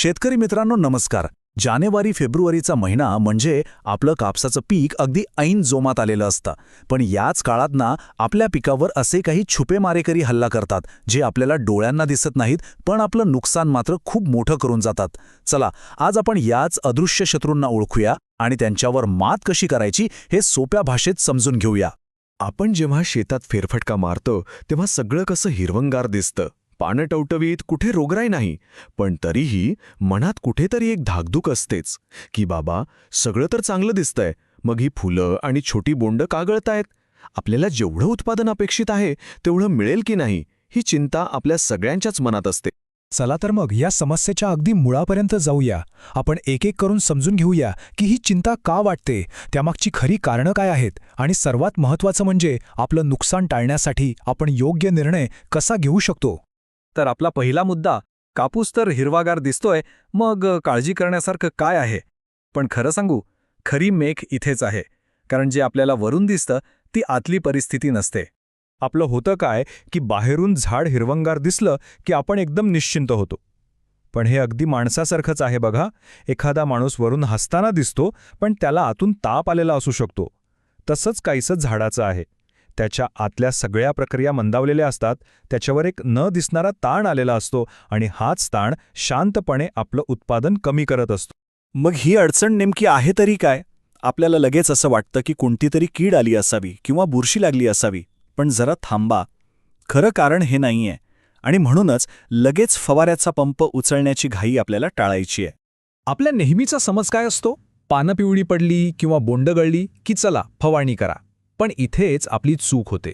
शेतकरी मित्रांनो नमस्कार. जानेवारी फेब्रुवारीचा महिना म्हणजे आपलं कापसाचं पीक अगदी ऐन जोमात आलेलं असतं. पण याच काळात ना आपल्या पिकावर असे काही छुपे मारेकरी हल्ला करतात जे आपल्याला डोळ्यांना दिसत नाहीत पण आपलं नुकसान मात्र खूप मोठं करून जातात. चला आज आपण याच अदृश्य शत्रूंना ओळखूया आणि त्यांच्यावर मात कशी करायची हे सोप्या भाषेत समजून घेऊया. आपण जेव्हा शेतात फेरफटका मारतो तेव्हा सगळं कसं हिरवंगार दिसतं. पानं टवटवीत कुठे रोगराई नाही पण तरीही मनात कुठेतरी एक धाकधूक असतेच की बाबा सगळं तर चांगलं दिसतंय मग ही फुलं आणि छोटी बोंड का गळतायत? आपल्याला जेवढं उत्पादन अपेक्षित आहे तेवढं मिळेल की नाही ही चिंता आपल्या सगळ्यांच्याच मनात असते. चला तर मग या समस्येच्या अगदी मुळापर्यंत जाऊया. आपण एक एक करून समजून घेऊया की ही चिंता का वाटते त्यामागची खरी कारणं काय आहेत आणि सर्वात महत्त्वाचं म्हणजे आपलं नुकसान टाळण्यासाठी आपण योग्य निर्णय कसा घेऊ शकतो? तर आपला पहिला मुद्दा कापूस तर हिरवागार दिसतोय मग काळजी करण्यासारखं काय आहे? पण खरं सांगू खरी मेख इथेच आहे कारण जे आपल्याला वरून दिसतं ती आतली परिस्थिती नसते. आपलं होतं काय की बाहेरून झाड हिरवंगार दिसलं की आपण एकदम निश्चिंत होतो. पण हे अगदी माणसासारखंच आहे बघा एखादा माणूस वरून हसताना दिसतो पण त्याला आतून ताप आलेला असू शकतो. तसंच काहीसं झाडाचं आहे. त्याच्या आतल्या सगळ्या प्रक्रिया मंदावलेल्या असतात त्याच्यावर एक न दिसणारा ताण आलेला असतो आणि हाच ताण शांतपणे आपलं उत्पादन कमी करत असतो. मग ही अडचण नेमकी आहे तरी काय? आपल्याला लगेच असं वाटतं की कोणती तरी कीड आली असावी किंवा बुरशी लागली असावी पण जरा थांबा. खरं कारण हे नाहीये आणि म्हणूनच लगेच फवाऱ्याचा पंप उचलण्याची घाई आपल्याला टाळायची आहे. आपल्या नेहमीचा समज काय असतो? पानं पिवळी पडली किंवा बोंड गळली की चला फवारणी करा. पण इथेच आपली चूक होते.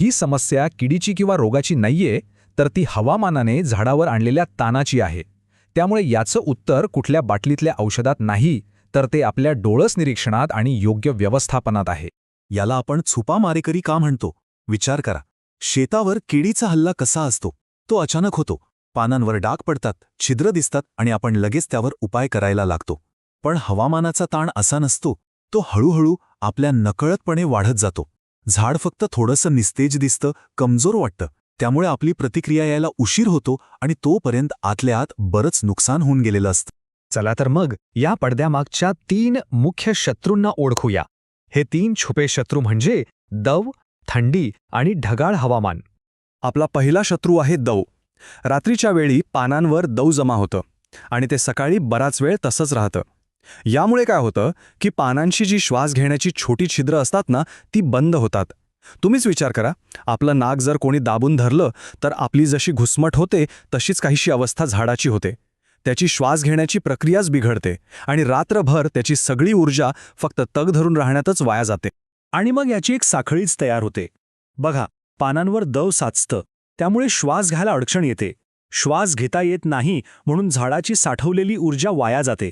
ही समस्या किडीची किंवा रोगाची नाहीये तर ती हवामानाने झाडावर आणलेल्या तानाची आहे. त्यामुळे याचं उत्तर कुठल्या बाटलीतल्या औषधात नाही तर ते आपल्या डोळस निरीक्षणात आणि योग्य व्यवस्थापनात आहे. याला आपण छुपा मारेकरी का म्हणतो? विचार करा. शेतावर किडीचा हल्ला कसा असतो? तो अचानक होतो. पानांवर डाग पडतात छिद्र दिसतात आणि आपण लगेच त्यावर उपाय करायला लागतो. पण हवामानाचा ताण असा नसतो तो हळूहळू आपल्या नकळतपणे वाढत जातो. झाड फक्त थोडंसं निस्तेज दिसतं कमजोर वाटतं. त्यामुळे आपली प्रतिक्रिया यायला उशीर होतो आणि तोपर्यंत आतल्या आत बरंच नुकसान होऊन गेलेलं असतं. चला तर मग या पडद्यामागच्या तीन मुख्य शत्रूंना ओळखूया. हे तीन छुपे शत्रू म्हणजे दव थंडी आणि ढगाळ हवामान. आपला पहिला शत्रू आहे दव. रात्रीच्या वेळी पानांवर दव जमा होतं आणि ते सकाळी बराच वेळ तसंच राहतं. यामुळे काय होतं की पानांची जी श्वास घेण्याची छोटी छिद्र असतात ना ती बंद होतात. तुम्हीच विचार करा आपलं नाक जर कोणी दाबून धरलं तर आपली जशी घुसमट होते तशीच काहीशी अवस्था झाडाची होते. त्याची श्वास घेण्याची प्रक्रियाच बिघडते आणि रात्रभर त्याची सगळी ऊर्जा फक्त तग धरून राहण्यातच वाया जाते. आणि मग याची एक साखळीच तयार होते. बघा पानांवर दव साचतं त्यामुळे श्वास घ्यायला अडचण येते. श्वास घेता येत नाही म्हणून झाडाची साठवलेली ऊर्जा वाया जाते.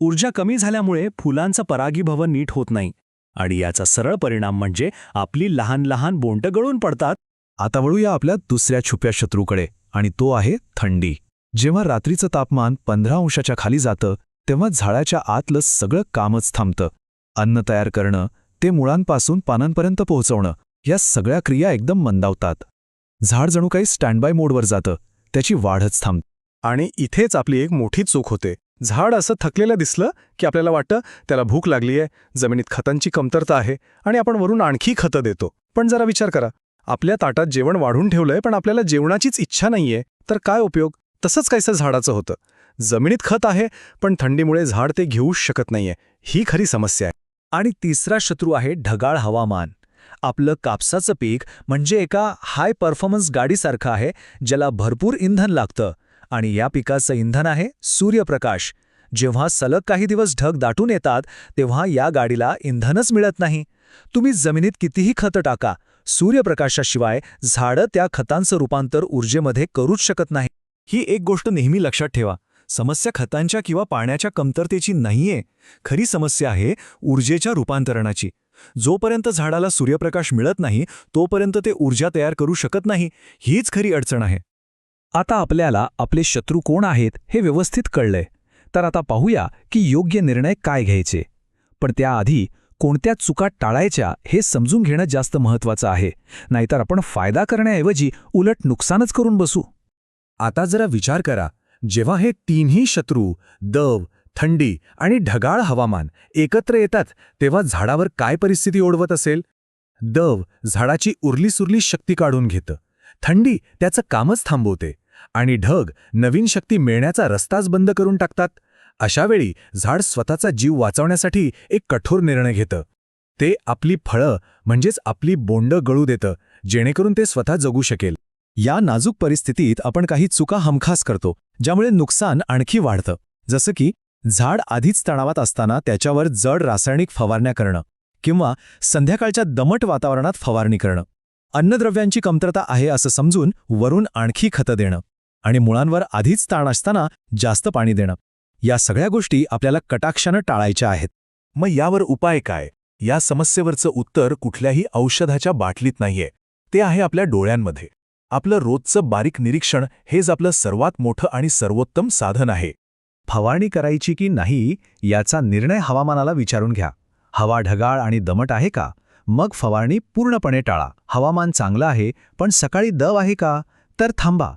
ऊर्जा कमी झाल्यामुळे फुलांचं परागीभवन नीट होत नाही. आणि याचा सरळ परिणाम म्हणजे आपली लहान लहान बोंटं गळून पडतात. आता वळूया आपल्या दुसऱ्या छुप्या शत्रूकडे आणि तो आहे थंडी. जेव्हा रात्रीचं तापमान पंधरा अंशाच्या खाली जातं तेव्हा झाडाच्या आतलं सगळं कामच थांबतं. अन्न तयार करणं ते मुळांपासून पानांपर्यंत पोहोचवणं या सगळ्या क्रिया एकदम मंदावतात. झाड जणू काही स्टँडबाय मोडवर जातं त्याची वाढच थांबते. आणि इथेच आपली एक मोठी चूक होते. झाड असं थकलेलं दिसलं की आपल्याला वाटतं त्याला भूक लागली आहे जमिनीत खतांची कमतरता आहे आणि आपण वरून आणखी खतं देतो. पण जरा विचार करा. आपल्या ताटात जेवण वाढून ठेवलंय पण आपल्याला जेवणाचीच इच्छा नाहीये. तर काय उपयोग? तसंच काहीसं झाडाचं होतं. जमिनीत खत आहे पण थंडीमुळे झाड ते घेऊच शकत नाहीये. ही खरी समस्या आहे. आणि तिसरा शत्रू आहे ढगाळ हवामान. आपलं कापसाचं पीक म्हणजे एका हाय परफॉर्मन्स गाडीसारखं आहे ज्याला भरपूर इंधन लागतं. आणि या पिकाचं इंधन आहे सूर्यप्रकाश. जेव्हा सलग काही दिवस ढग दाटून येतात तेव्हा या गाडीला इंधनच मिळत नाही. तुम्ही जमिनीत कितीही खतं टाका सूर्यप्रकाशाशिवाय झाडं त्या खतांचं रूपांतर ऊर्जेमध्ये करूच शकत नाही. ही एक गोष्ट नेहमी लक्षात ठेवा. समस्या खतांच्या किंवा पाण्याच्या कमतरतेची नाहीये. खरी समस्या आहे ऊर्जेच्या रूपांतरणाची. जोपर्यंत झाडाला सूर्यप्रकाश मिळत नाही तोपर्यंत ते ऊर्जा तयार करू शकत नाही. हीच खरी अडचण आहे. आता आपल्याला आपले शत्रू कोण आहेत हे व्यवस्थित कळलंय. तर आता पाहूया की योग्य निर्णय काय घ्यायचे. पण त्याआधी कोणत्या चुका टाळायच्या हे समजून घेणं जास्त महत्वाचं आहे. नाहीतर आपण फायदा करण्याऐवजी उलट नुकसानच करून बसू. आता जरा विचार करा. जेव्हा हे तीनही शत्रू दव थंडी आणि ढगाळ हवामान एकत्र येतात तेव्हा झाडावर काय परिस्थिती ओढवत असेल? दव झाडाची उरलीसुरली शक्ती काढून घेतं. थंडी त्याचं कामच थांबवते. आणि ढग नवीन शक्ती मिळण्याचा रस्ताच बंद करून टाकतात. अशावेळी झाड स्वतःचा जीव वाचवण्यासाठी एक कठोर निर्णय घेतं. ते आपली फळं म्हणजेच आपली बोंडं गळू देतं जेणेकरून ते स्वतः जगू शकेल. या नाजूक परिस्थितीत आपण काही चुका हमखास करतो ज्यामुळे नुकसान आणखी वाढतं. जसं की झाड आधीच तणावात असताना त्याच्यावर जड रासायनिक फवारण्या करणं किंवा संध्याकाळच्या दमट वातावरणात फवारणी करणं. अन्नद्रव्यांची कमतरता आहे असं समजून वरून आणखी खतं देणं आणि मुळांवर आधीच ताण असताना जास्त पाणी देणं. या सगळ्या गोष्टी आपल्याला कटाक्षानं टाळायच्या आहेत. मग यावर उपाय काय? या समस्येवरचं उत्तर कुठल्याही औषधाच्या बाटलीत नाहीये. ते आहे आपल्या डोळ्यांमध्ये. आपलं रोजचं बारीक निरीक्षण हेच आपलं सर्वात मोठं आणि सर्वोत्तम साधन आहे. फवारणी करायची की नाही याचा निर्णय हवामानाला विचारून घ्या. हवा ढगाळ आणि दमट आहे का? मग फवारणी पूर्णपणे टाळा. हवामान चांगलं आहे पण सकाळी दव आहे का? तर थांबा.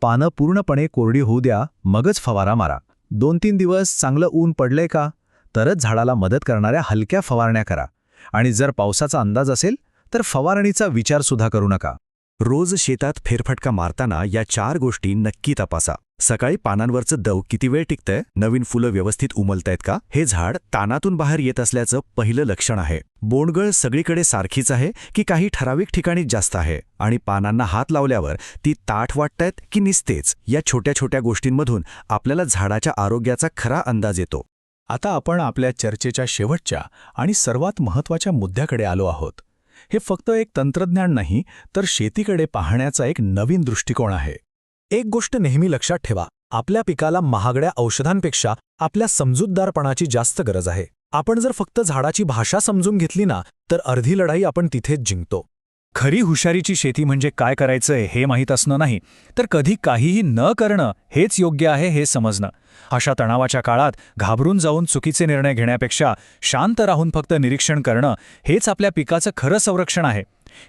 पानं पूर्णपणे कोरडी होऊ द्या मगच फवारा मारा. दोन तीन दिवस चांगलं ऊन पडलंय का? तरच झाडाला मदत करणाऱ्या हलक्या फवारण्या करा. आणि जर पावसाचा अंदाज असेल तर फवारणीचा विचारसुद्धा करू नका. रोज शेतात फेरफटका मारताना या चार गोष्टी नक्की तपासा. सकाळी पानांवरचं दव किती वेळ टिकतंय? नवीन फुलं व्यवस्थित उमलतायत का? हे झाड तानातून बाहेर येत असल्याचं पहिलं लक्षण आहे. बोंडगळ सगळीकडे सारखीच आहे की काही ठराविक ठिकाणी जास्त आहे? आणि पानांना हात लावल्यावर ती ताठ वाटतायत की निसतेच? या छोट्या छोट्या गोष्टींमधून आपल्याला झाडाच्या आरोग्याचा खरा अंदाज येतो. आता आपण आपल्या चर्चेच्या शेवटच्या आणि सर्वात महत्त्वाच्या मुद्द्याकडे आलो आहोत. हे फक्त एक तंत्रज्ञान नाही तर शेतीकडे पाहण्याचा एक नवीन दृष्टिकोन आहे. एक गोष्ट नेहमी लक्षात ठेवा आपल्या पिकाला महागड्या औषधांपेक्षा आपल्या समजूतदारपणाची जास्त गरज आहे. आपण जर फक्त झाडाची भाषा समजून घेतली ना तर अर्धी लढाई आपण तिथेच जिंकतो. खरी हुशारीची शेती म्हणजे काय करायचंय हे माहीत असणं नाही तर कधी काहीही न करणं हेच योग्य आहे हे समजणं. अशा तणावाच्या काळात घाबरून जाऊन चुकीचे निर्णय घेण्यापेक्षा शांत राहून फक्त निरीक्षण करणं हेच आपल्या पिकाचं खरं संरक्षण आहे.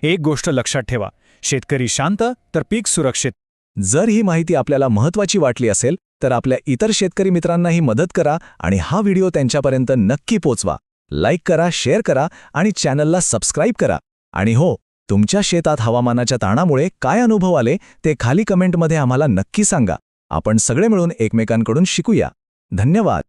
एक गोष्ट लक्षात ठेवा शेतकरी शांत तर पीक सुरक्षित. जर ही माहिती आपल्याला महत्त्वाची वाटली असेल तर आपल्या इतर शेतकरी मित्रांनाही मदत करा आणि हा व्हिडिओ त्यांच्यापर्यंत नक्की पोचवा. लाईक करा शेअर करा आणि चॅनलला सबस्क्राईब करा. आणि हो तुमच्या शेतात हवामानाच्या ताणामुळे काय अनुभव आले ते खाली कमेंटमध्ये आम्हाला नक्की सांगा. आपण सगळे मिळून एकमेकांकडून शिकूया. धन्यवाद.